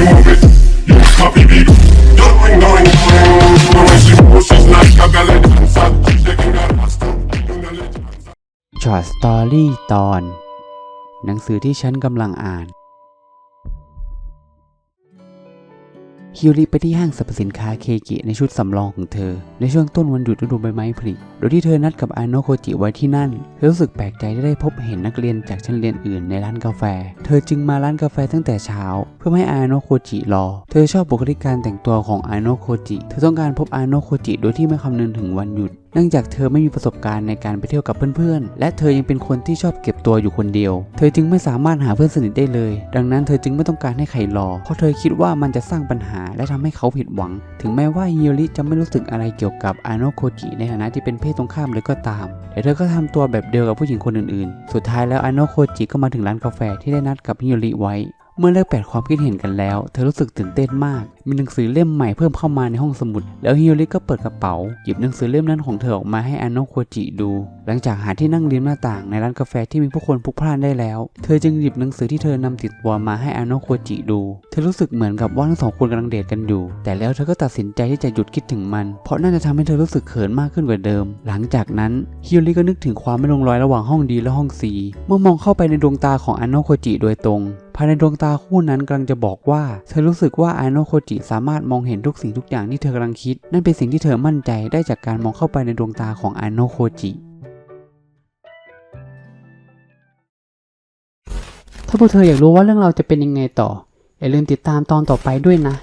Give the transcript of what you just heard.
you move it. You copy me. Going, going, going. When I see motions like a ballet dancer, she's taking that master. Doing a little dancer. ช็อตสตอรี่ตอน หนังสือที่ฉันกำลังอ่าน ฮิวริไปที่ห้างสรรพสินค้าเคกิในชุดสำรองของเธอ ในช่วงต้นวันหยุดฤดูใบไม้ผลิโดยที่เธอนัดกับอาโนโคจิไว้ที่นั่น เธอรู้สึกแปลกใจที่ได้พบเห็นนักเรียนจากชั้นเรียนอื่นในร้านกาแฟ เธอจึงมาร้านกาแฟตั้งแต่เช้า เพื่อให้อาโนโคจิรอ เธอชอบบุคลิกการแต่งตัวของอาโนโคจิ เธอต้องการพบอาโนโคจิโดยที่ไม่คำนึงถึงวันหยุดเนื่องจากเธอไม่มีประสบการณ์ในการไปเที่ยวกับเพื่อนๆ และเธอยังเป็นคนที่ชอบเก็บตัวอยู่คนเดียว เธอจึงไม่สามารถหาเพื่อนสนิทได้เลย ดังนั้นเธอจึงไม่ต้องการให้ใครรอ เพราะเธอคิดว่ามันจะสร้างปัญหาและทำให้เขาผิดหวัง ถึงแม้ว่าฮิโยริจะไม่รู้สึกอะไรเกี่ยวกับอาโนโคจิในฐานะที่เป็นเพศตรงข้ามเลยก็ตาม แต่เธอก็ทำตัวแบบเดียวกับผู้หญิงคนอื่นๆ สุดท้ายแล้วอาโนโคจิก็มาถึงร้านกาแฟที่ได้นัดกับฮิโยริไว้ เมื่อแลกเปลความคิดเห็นกันแล้ว เธอรู้สึกตื่นเต้นมาก มีหนังสือเล่มใหม่เพิ่มเข้ามาในห้องสมุด แล้วฮิโยริก็เปิดกระเป๋า หยิบหนังสือเล่มนั้นของเธอออกมาให้อาโนโคจิดู หลังจากหาที่นั่งริมหน้าต่างในร้านกาแฟที่มีผู้คนพลุกพล่านได้แล้ว เธอจึงหยิบหนังสือที่เธอนำติดตัวมาให้อาโนโคจิดู เธอรู้สึกเหมือนกับว่าทั้งสองคนกำลังเดทกันอยู่ แต่แล้วเธอก็ตัดสินใจที่จะหยุดคิดถึงมัน เพราะน่าจะทำให้เธอรู้สึกเขินมากขึ้นกว่าเดิม หลังจากนั้นฮิโยริก็นึกถึงความไม่ลงรอยระหว่างห้องดีและห้องซีเมื่อมองเข้าไปในดวงตาของอาโนโคจิโดยตรงายในดวงตาคู่นั้นกำลังจะบอกว่า เธอรู้สึกว่าอาโนโคจิสามารถมองเห็นทุกสิ่งทุกอย่างที่เธอกำลังคิด นั่นเป็นสิ่งที่เธอมั่นใจได้จากการมองเข้าไปในดวงตาของอาโนโคจิถ้าพวกเธออยากรู้ว่าเรื่องเราจะเป็นยังไงต่ออย่าลืมติดตามตอนต่อไปด้วยนะ